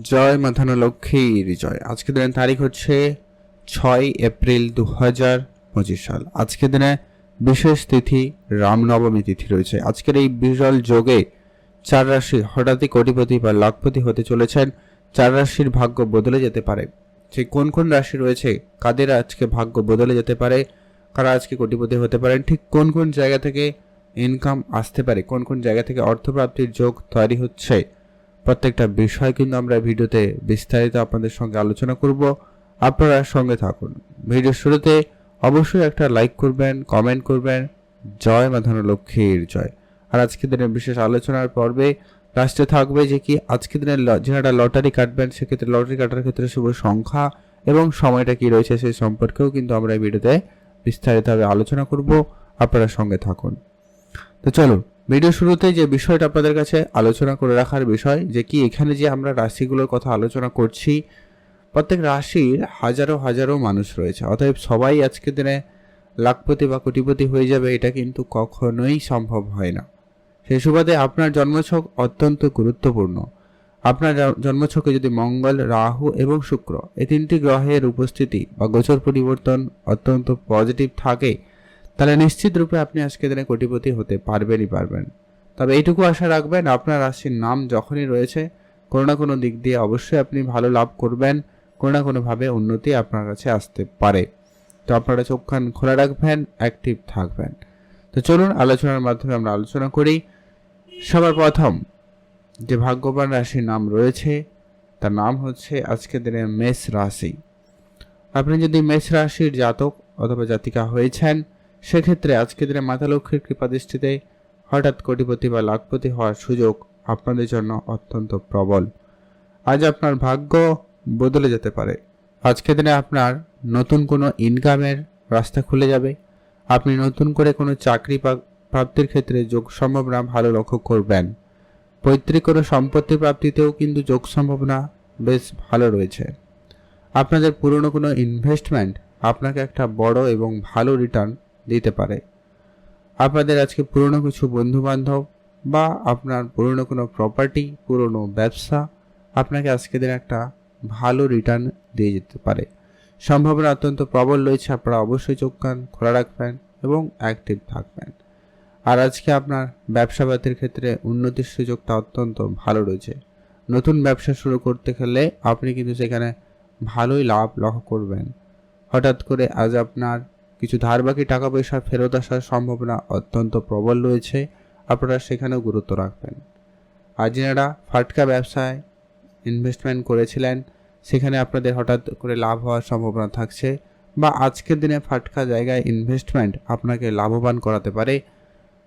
জয় মাথানো লক্ষ্মীর জয়। আজকে দিনের তারিখ হচ্ছে ছয় এপ্রিল দু হাজার পঁচিশ সাল। আজকে দিনে বিশেষ তিথি রামনবমী তিথি রয়েছে। আজকের এই বিরল যোগে চার রাশি হঠাৎই কোটিপতি বা লাখপতি হতে চলেছেন। চার রাশির ভাগ্য বদলে যেতে পারে। সেই কোন কোন রাশি রয়েছে? কাদের আজকে ভাগ্য বদলে যেতে পারে? কারা আজকে কোটিপতি হতে পারেন? ঠিক কোন কোন জায়গা থেকে ইনকাম আসতে পারে? কোন কোন জায়গা থেকে অর্থপ্রাপ্তির যোগ তৈরি হচ্ছে? প্রত্যেকটা বিষয় কিন্তু আমরা ভিডিওতে বিস্তারিত আপনাদের সঙ্গে আলোচনা করব। আপনারা সঙ্গে থাকুন। ভিডিওর শুরুতে অবশ্যই একটা লাইক করবেন কমেন্ট করবেন। জয় মাধানো লক্ষ্মীর জয়। আর আজকের দিনের বিশেষ আলোচনার পর্বে লাস্টে থাকবে যে কি, আজকের দিনের যারা লটারি কাটবেন, সেক্ষেত্রে লটারি কাটার ক্ষেত্রে শুভ সংখ্যা এবং সময়টা কি রয়েছে সেই সম্পর্কেও কিন্তু আমরা এই ভিডিওতে বিস্তারিতভাবে আলোচনা করব। আপনারা সঙ্গে থাকুন। তো চলো ভিডিও শুরুতে যে বিষয়টা আপনাদের কাছে আলোচনা করে রাখার বিষয়, যে কি এখানে যে আমরা রাশিগুলোর কথা আলোচনা করছি, প্রত্যেক রাশির হাজারো হাজারো মানুষ রয়েছে। অতএব সবাই আজকের দিনে লাখপতি বা কোটিপতি হয়ে যাবে, এটা কিন্তু কখনোই সম্ভব হয় না। সেই সুবাদে আপনার জন্মছক অত্যন্ত গুরুত্বপূর্ণ। আপনার জন্মছকে যদি মঙ্গল, রাহু এবং শুক্র, এই তিনটি গ্রহের উপস্থিতি বা গোচর পরিবর্তন অত্যন্ত পজিটিভ থাকে তাহলে নিশ্চিত রূপে আপনি আজকে দিনে কোটিপতি হতে পারবেনই পারবেন। তবে এইটুকু আশা রাখবেন, আপনার রাশির নাম যখনই রয়েছে, কোনো না কোনো দিক দিয়ে অবশ্যই আপনি ভালো লাভ করবেন, কোনো না কোনোভাবে উন্নতি আপনার কাছে আসতে পারে। তো আপনারা চোখ কান খোলা রাখবেন অ্যাক্টিভ থাকবেন। তো চলুন আলোচনার মাধ্যমে আমরা আলোচনা করি। সবার প্রথম যে ভাগ্যবান রাশির নাম রয়েছে, তার নাম হচ্ছে আজকের দিনে মেষ রাশি। আপনি যদি মেষ রাশির জাতক অথবা জাতিকা হয়েছেন সেক্ষেত্রে আজকের দিনে মাতা লক্ষ্মীর কৃপা দৃষ্টিতে হঠাৎ কোটিপতি বা লাখপতি হওয়ার সুযোগ আপনাদের জন্য অত্যন্ত প্রবল। আজ আপনার ভাগ্য বদলে যেতে পারে। আজকের দিনে আপনার নতুন কোনো ইনকামের রাস্তা খুলে যাবে। আপনি নতুন করে কোনো চাকরি প্রাপ্তির ক্ষেত্রে যোগ সম্ভাবনা ভালো লক্ষ্য করবেন। পৈতৃক কোনো সম্পত্তি প্রাপ্তিতেও কিন্তু যোগ সম্ভাবনা বেশ ভালো রয়েছে। আপনাদের পুরনো কোনো ইনভেস্টমেন্ট আপনাকে একটা বড় এবং ভালো রিটার্ন দিতে পারে। আপনাদের আজকে পুরনো কিছু বন্ধু বান্ধব বা আপনার পুরনো কোনো প্রপার্টি পুরনো ব্যবসা আপনাকে আজকে দিন একটা ভালো রিটার্ন দিয়ে যেতে পারে। সম্ভাবনা অত্যন্ত প্রবল রয়েছে, আপনারা অবশ্যই চোখ কান খোলা রাখবেন এবং অ্যাক্টিভ থাকবেন। আর আজকে আপনার ব্যবসা বাতির ক্ষেত্রে উন্নতির সুযোগটা অত্যন্ত ভালো রয়েছে। নতুন ব্যবসা শুরু করতে গেলে আপনি কিন্তু সেখানে ভালোই লাভ লক্ষ্য করবেন। হঠাৎ করে আজ আপনার কিছু ধার বাকি টাকা পয়সা ফেরত আসার সম্ভাবনা অত্যন্ত প্রবল রয়েছে। আপনারা সেখানেও গুরুত্ব রাখবেন। আর যারা ফাটকা ব্যবসায় ইনভেস্টমেন্ট করেছিলেন। সেখানে আপনাদের হঠাৎ করে লাভ হওয়ার সম্ভাবনা থাকছে বা আজকের দিনে ফাটকা জায়গায় ইনভেস্টমেন্ট আপনাকে লাভবান করাতে পারে।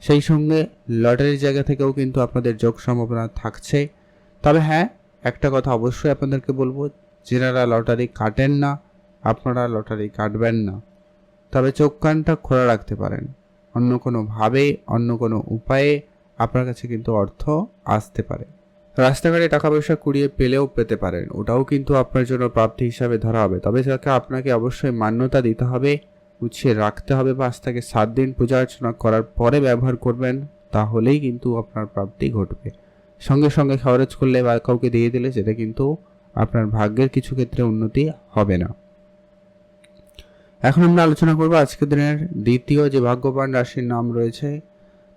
সেই সঙ্গে লটারির জায়গা থেকেও কিন্তু আপনাদের যোগ সম্ভাবনা থাকছে। তবে হ্যাঁ একটা কথা অবশ্যই আপনাদেরকে বলব, যেনারা লটারি কাটেন না, আপনারা লটারি কাটবেন না। তবে চোখ কানটা খোলা রাখতে পারেন। অন্য কোনো ভাবে, অন্য কোনো উপায়ে আপনার কাছে কিন্তু অর্থ আসতে পারে। রাস্তাঘাটে টাকা পয়সা কুড়িয়ে পেলেও পেতে পারেন। ওটাও কিন্তু আপনার জন্য প্রাপ্তি হিসাবে ধরা হবে। তবে সেটাকে আপনাকে অবশ্যই মান্যতা দিতে হবে গুছিয়ে রাখতে হবে বা থেকে সাত দিন পূজা অর্চনা করার পরে ব্যবহার করবেন, তাহলেই কিন্তু আপনার প্রাপ্তি ঘটবে। সঙ্গে সঙ্গে খরচ করলে বা কাউকে দিয়ে দিলে সেটা কিন্তু আপনার ভাগ্যের কিছু ক্ষেত্রে উন্নতি হবে না। এখন আমরা আলোচনা করব আজকের দিনের দ্বিতীয় যে ভাগ্যবান রাশির নাম রয়েছে,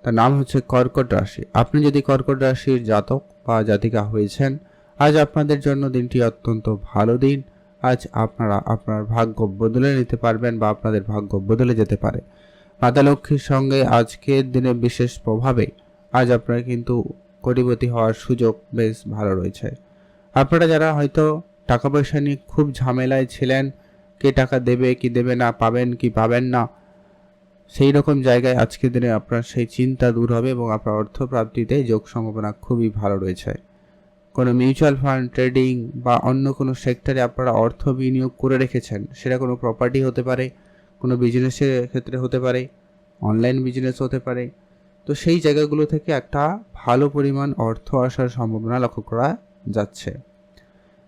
তার নাম হচ্ছে কর্কট রাশি। আপনি যদি কর্কট রাশির জাতক বা জাতিকা হয়েছেন, আজ আপনাদের জন্য দিনটি অত্যন্ত ভালো দিন। আজ আপনারা আপনার ভাগ্য বদলে নিতে পারবেন বা আপনাদের ভাগ্য বদলে যেতে পারে। মাতা লক্ষ্মীর সঙ্গে আজকের দিনে বিশেষ প্রভাবে আজ আপনারা কিন্তু কোটিপতি হওয়ার সুযোগ বেশ ভালো রয়েছে। আপনারা যারা হয়তো টাকা পয়সা নিয়ে খুব ঝামেলায় ছিলেন কে টাকা দেবে, কি দেবে না, পাবেন কি পাবেন না, সেই রকম জায়গায় আজকের দিনে আপনার সেই চিন্তা দূর হবে এবং আপনার অর্থ প্রাপ্তিতে যোগ সম্ভাবনা খুবই ভালো রয়েছে। কোনো মিউচুয়াল ফান্ড ট্রেডিং বা অন্য কোনো সেক্টরে আপনারা অর্থ বিনিয়োগ করে রেখেছেন, সেটা কোনো প্রপার্টি হতে পারে, কোনো বিজনেসের ক্ষেত্রে হতে পারে অনলাইন বিজনেস হতে পারে, তো সেই জায়গাগুলো থেকে একটা ভালো পরিমাণ অর্থ আসার সম্ভাবনা লক্ষ্য করা যাচ্ছে।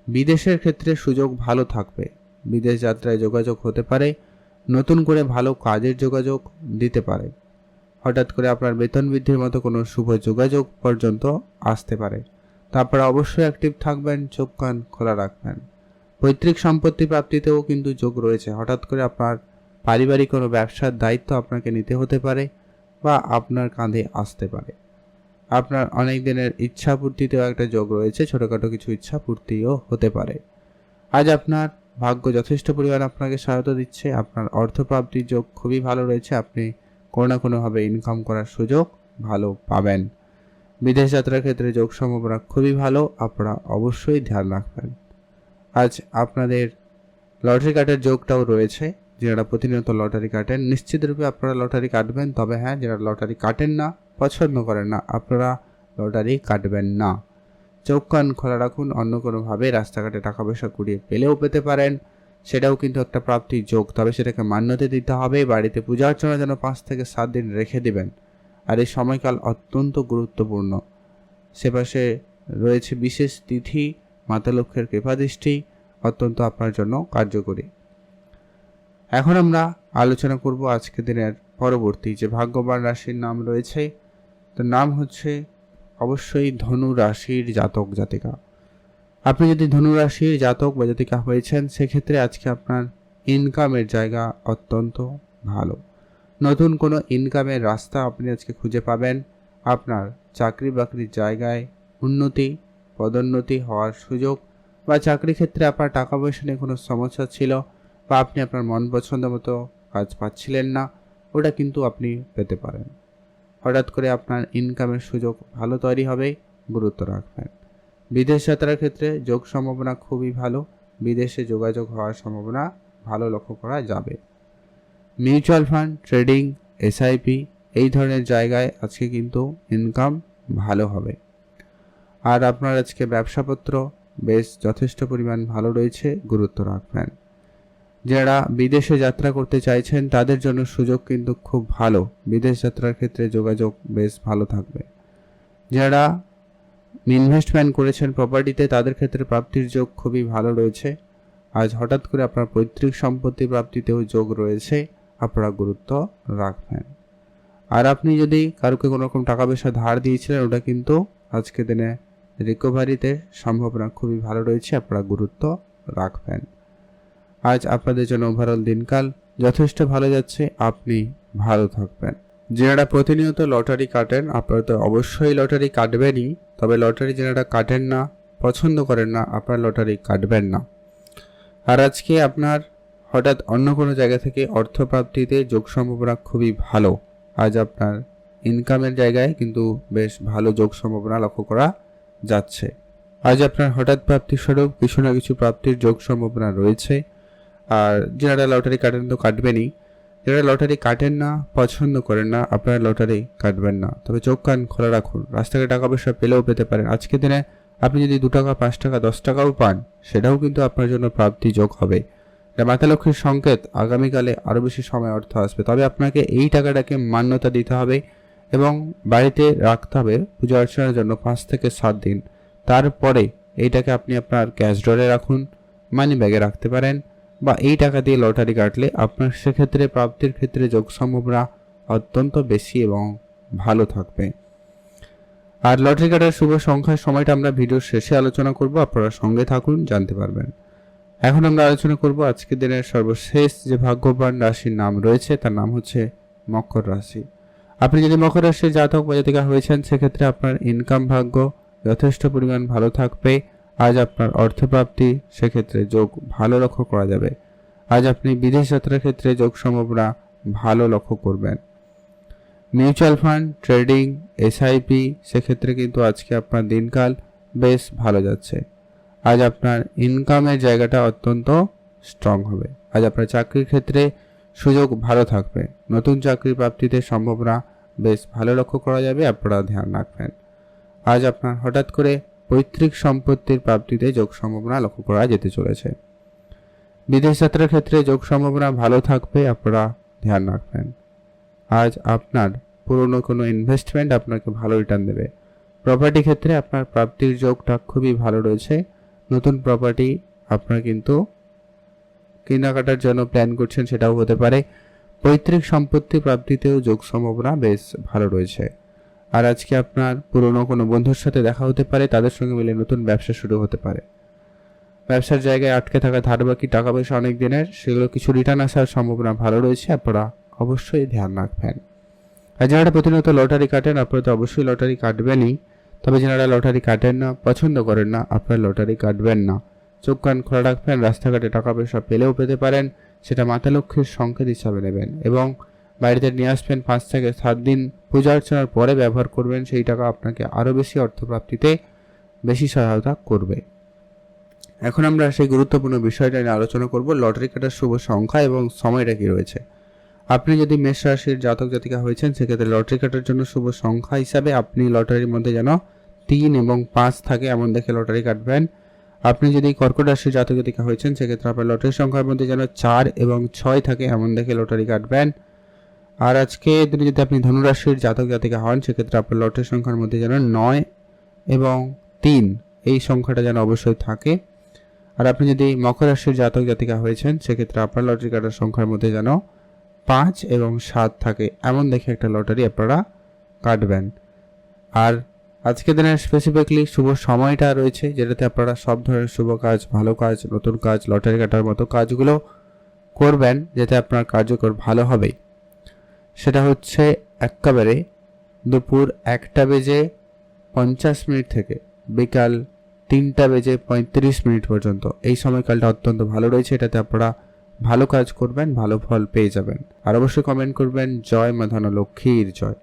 বিদেশের ক্ষেত্রে সুযোগ ভালো থাকবে। বিদেশ যাত্রায় যোগাযোগ হতে পারে, নতুন করে ভালো কাজের যোগাযোগ দিতে পারে। হঠাৎ করে আপনার বেতন বৃদ্ধির মতো কোনো শুভ যোগাযোগ পর্যন্ত আসতে পারে। তারপরে অবশ্যই অ্যাক্টিভ থাকবেন, চোখ কান খোলা রাখবেন। পৈতৃক সম্পত্তি প্রাপ্তিতেও কিন্তু যোগ রয়েছে। হঠাৎ করে আপনার পারিবারিক কোনো ব্যবসার দায়িত্ব আপনাকে নিতে হতে পারে বা আপনার কাঁধে আসতে পারে। আপনার অনেক দিনের ইচ্ছা পূর্তিতেও একটা যোগ রয়েছে। ছোটোখাটো কিছু ইচ্ছা পূর্তিও হতে পারে। আজ আপনার ভাগ্য যথেষ্ট পরিমাণ আপনাকে সহায়তা দিচ্ছে, আপনার অর্থপ্রাপ্তির যোগ খুবই ভালো রয়েছে, আপনি কোনো না কোনোভাবে ইনকাম করার সুযোগ ভালো পাবেন। বিদেশ যাত্রার ক্ষেত্রে যোগ সম্ভাবনা খুবই ভালো, আপনারা অবশ্যই ধ্যান রাখবেন। আজ আপনাদের লটারি কাটার যোগটাও রয়েছে, যারা প্রতিনিয়ত লটারি কাটেন, নিশ্চিত রূপে আপনারা লটারি কাটবেন, তবে হ্যাঁ যারা লটারি কাটেন না, পছন্দ করেন না, আপনারা লটারি কাটবেন না। চোখ কান খোলা রাখুন, অন্য কোনোভাবে রাস্তাঘাটে টাকা পয়সা কুড়িয়ে পেলেও পেতে পারেন। সেটাও কিন্তু একটা প্রাপ্তির যোগ, তবে সেটাকে মান্যতা দিতে হবে। বাড়িতে পূজা অর্চনা যেন পাঁচ থেকে সাত দিন রেখে দিবেন। আর এই সময়কাল অত্যন্ত গুরুত্বপূর্ণ। সেপাশে রয়েছে বিশেষ তিথি, মাতা লক্ষ্যের কৃপাদৃষ্টি, অত্যন্ত আপনার জন্য কার্যকরী। এখন আমরা আলোচনা করব আজকের দিনের পরবর্তী যে ভাগ্যবান রাশির নাম রয়েছে। তার নাম হচ্ছে অবশ্যই ধনু রাশির জাতক, জাতিকা। আপনি যদি ধনু রাশির জাতক বা জাতিকা হয়েছেন, সেক্ষেত্রে আজকে আপনার ইনকামের জায়গা অত্যন্ত ভালো। নতুন কোনো ইনকামের রাস্তা আপনি আজকে খুঁজে পাবেন। আপনার চাকরি বাকরির জায়গায় উন্নতি, পদোন্নতি হওয়ার সুযোগ বা চাকরি ক্ষেত্রে আপনার টাকা পয়সা নিয়ে কোনো সমস্যা ছিল বা আপনি আপনার মন পছন্দ মতো কাজ পাচ্ছিলেন না, ওটা কিন্তু আপনি পেতে পারেন। হঠাৎ করে আপনার ইনকামের সুযোগ ভালো তৈরি হবে, গুরুত্ব রাখবেন। বিদেশ যাত্রার ক্ষেত্রে যোগ সম্ভাবনা খুবই ভালো, বিদেশে যোগাযোগ হওয়ার সম্ভাবনা ভালো লক্ষ্য করা যাবে। মিউচুয়াল ফান্ড, ট্রেডিং এসআইপি এই ধরনের জায়গায় আজকে কিন্তু ইনকাম ভালো হবে। আর আপনার আজকে ব্যবসাপত্র বেশ যথেষ্ট পরিমাণ ভালো রয়েছে, গুরুত্ব রাখবেন। যারা বিদেশে যাত্রা করতে চাইছেন, তাদের জন্য সুযোগ কিন্তু খুব ভালো। বিদেশ যাত্রার ক্ষেত্রে যোগাযোগ বেশ ভালো থাকবে। যারা ইনভেস্টমেন্ট করেছেন প্রপার্টিতে তাদের ক্ষেত্রে প্রাপ্তির যোগ খুবই ভালো রয়েছে। আজ হঠাৎ করে আপনার পৈতৃক সম্পত্তি প্রাপ্তিতেও যোগ রয়েছে, আপনারা গুরুত্ব রাখবেন। আর আপনি যদি কারোকে কোনো রকম টাকা পয়সা ধার দিয়েছিলেন, ওটা কিন্তু আজকে দিনে রিকভারিতে সম্ভাবনা খুবই ভালো রয়েছে, আপনারা গুরুত্ব রাখবেন। আজ আপনাদের জন্য ওভারঅল দিনকাল যথেষ্ট ভালো যাচ্ছে, আপনি ভালো থাকবেন। যারা প্রতিনিয়ত লটারি কাটেন, আপনারা তো অবশ্যই লটারি কাটবেনই, তবে লটারি যারা কাটেন না, পছন্দ করেন না, আপনারা লটারি কাটবেন না। আর আজকে আপনার হঠাৎ অন্য কোনো জায়গা থেকে অর্থপ্রাপ্তিতে যোগ সম্ভাবনা খুবই ভালো। আজ আপনার ইনকামের জায়গায় কিন্তু বেশ ভালো যোগ সম্ভাবনা লক্ষ্য করা যাচ্ছে। আজ আপনার হঠাৎ প্রাপ্তির স্বরূপ কিছু না কিছু প্রাপ্তির যোগ সম্ভাবনা রয়েছে। আর যারা লটারি কাটেন তো কাটবেনই। যারা লটারি কাটেন না, পছন্দ করেন না, আপনারা লটারি কাটবেন না। তবে চোখ কান খোলা রাখুন। রাস্তায় টাকা পয়সা পেলেও পেতে পারেন। আজকের দিনে আপনি যদি দু টাকা, পাঁচ টাকা, দশ টাকাও পান, সেটাও কিন্তু আপনার জন্য প্রাপ্তি যোগ হবে। এটা লক্ষ্মীর সংকেত। আগামীকালে আরও বেশি সময় অর্থ আসবে। তবে আপনাকে এই টাকাটাকে মান্যতা দিতে হবে এবং বাড়িতে রাখতে হবে পূজা অর্চনার জন্য পাঁচ থেকে সাত দিন। তারপরে এইটাকে আপনি আপনার ক্যাশ ড্রয়ে রাখুন মানি ব্যাগে রাখতে পারেন। বা এই টাকা দিয়ে লটারি কাটলে আপনার সেক্ষেত্রে, প্রাপ্তির ক্ষেত্রে যোগ সম্ভাবনা অত্যন্ত বেশি এবং ভালো থাকবে। আর লটারি কাটার শুভ সংখ্যার সময়টা আমরা ভিডিওর শেষে আলোচনা করব। আপনারা সঙ্গে থাকুন, জানতে পারবেন। এখন আমরা আলোচনা করব আজকের দিনের সর্বশেষ যে ভাগ্যবান রাশির নাম রয়েছে, তার নাম হচ্ছে মকর রাশি। আপনি যদি মকর রাশির জাতক বা জাতিকা হয়েছেন, সেক্ষেত্রে আপনার ইনকাম ভাগ্য যথেষ্ট পরিমাণ ভালো থাকবে। আজ আপনার অর্থপ্রাপ্তি সেক্ষেত্রে যোগ ভালো লক্ষ্য করা যাবে। আজ আপনি বিদেশ যাত্রার ক্ষেত্রে যোগ সম্ভাবনা ভালো লক্ষ্য করবেন। মিউচুয়াল ফান্ড, ট্রেডিং, এসআইপি সেক্ষেত্রে কিন্তু আজকে আপনার দিনকাল বেশ ভালো যাচ্ছে। আজ আপনার ইনকামের জায়গাটা অত্যন্ত স্ট্রং হবে। আজ আপনার চাকরির ক্ষেত্রে সুযোগ ভালো থাকবে। নতুন চাকরি প্রাপ্তিতে সম্ভাবনা বেশ ভালো লক্ষ্য করা যাবে, আপনারা ধ্যান রাখবেন। আজ আপনার হঠাৎ করে পৈতৃক সম্পত্তির প্রাপ্তিতে যোগ সম্ভাবনা লক্ষ্য করা যেতে চলেছে। বিদেশ যাত্রার ক্ষেত্রে যোগ সম্ভাবনা ভালো থাকবে, আপনারা ধ্যান রাখবেন। আজ আপনার পুরনো কোনো ইনভেস্টমেন্ট আপনাকে ভালো রিটার্ন দেবে। প্রপার্টি ক্ষেত্রে আপনার প্রাপ্তির যোগটা খুবই ভালো রয়েছে। নতুন প্রপার্টি আপনার কিন্তু কেনাকাটার জন্য প্ল্যান করছেন সেটাও হতে পারে। পৈতৃক সম্পত্তি প্রাপ্তিতেও যোগ সম্ভাবনা বেশ ভালো রয়েছে। আর আজকে আপনার পুরনো কোনো বন্ধুর সাথে দেখা হতে পারে, তাদের সঙ্গে মিলে নতুন ব্যবসা শুরু হতে পারে। ব্যবসার জায়গায় আটকে থাকা ধার বাকি টাকা পয়সা অনেক দিনের, সেগুলো কিছু রিটার্ন আসার সম্ভাবনা ভালো রয়েছে, আপনারা অবশ্যই ধ্যান রাখবেন। আর যারা প্রতিনিয়ত লটারি কাটেন, আপনারা তো অবশ্যই লটারি কাটবেনই। তবে যারা লটারি কাটেন না, পছন্দ করেন না, আপনারা লটারি কাটবেন না। চোখ কান খোলা রাখবেন, রাস্তাঘাটে টাকা পয়সা পেলেও পেতে পারেন, সেটা মাতা লক্ষ্মীর সংকেত হিসাবে নেবেন। এবং বাড়িতে নিয়ে আসবেন পাঁচ থেকে সাত দিন পূজা অর্চনার পরে ব্যবহার করবেন, সেই টাকা আপনাকে আরও বেশি অর্থপ্রাপ্তিতে বেশি সহায়তা করবে। এখন আমরা সেই গুরুত্বপূর্ণ বিষয়টা নিয়ে আলোচনা করব, লটারি কাটার শুভ সংখ্যা এবং সময়টা কি রয়েছে। আপনি যদি মেষ রাশির জাতক জাতিকা হয়েছেন, সেক্ষেত্রে লটারি কাটার জন্য শুভ সংখ্যা হিসাবে আপনি লটারির মধ্যে যেন তিন এবং পাঁচ থাকে, এমন দেখে লটারি কাটবেন। আপনি যদি কর্কট রাশির জাতক জাতিকা হয়েছেন, সেক্ষেত্রে আপনার লটারির সংখ্যার মধ্যে যেন চার এবং ছয় থাকে, এমন দেখে লটারি কাটবেন। আর আজকে দিনে যদি আপনি ধনুরাশির জাতক জাতিকা হন, সেক্ষেত্রে আপনার লটারি সংখ্যার মধ্যে যেন নয় এবং তিন, এই সংখ্যাটা যেন অবশ্যই থাকে। আর আপনি যদি মকর রাশির জাতক জাতিকা হয়েছেন, সেক্ষেত্রে আপনার লটারি কাটার সংখ্যার মধ্যে যেন পাঁচ এবং সাত থাকে। এমন দেখে একটা লটারি আপনারা কাটবেন। আর আজকের দিনে স্পেসিফিকলি শুভ সময়টা রয়েছে, যেটাতে আপনারা সব ধরনের শুভ কাজ, ভালো কাজ, নতুন কাজ, লটারি কাটার মতো কাজগুলো করবেন, যাতে আপনার কার্যকর ভালো হবে। সেটা হচ্ছে একেবারে দুপুর একটা বেজে পঞ্চাশ মিনিট থেকে বিকাল তিনটা বেজে পঁয়ত্রিশ মিনিট পর্যন্ত। এই সময়কালটা অত্যন্ত ভালো রয়েছে, এটাতে আপনারা ভালো কাজ করবেন, ভালো ফল পেয়ে যাবেন। আর অবশ্যই কমেন্ট করবেন, জয় মাধানা লক্ষ্মীর জয়।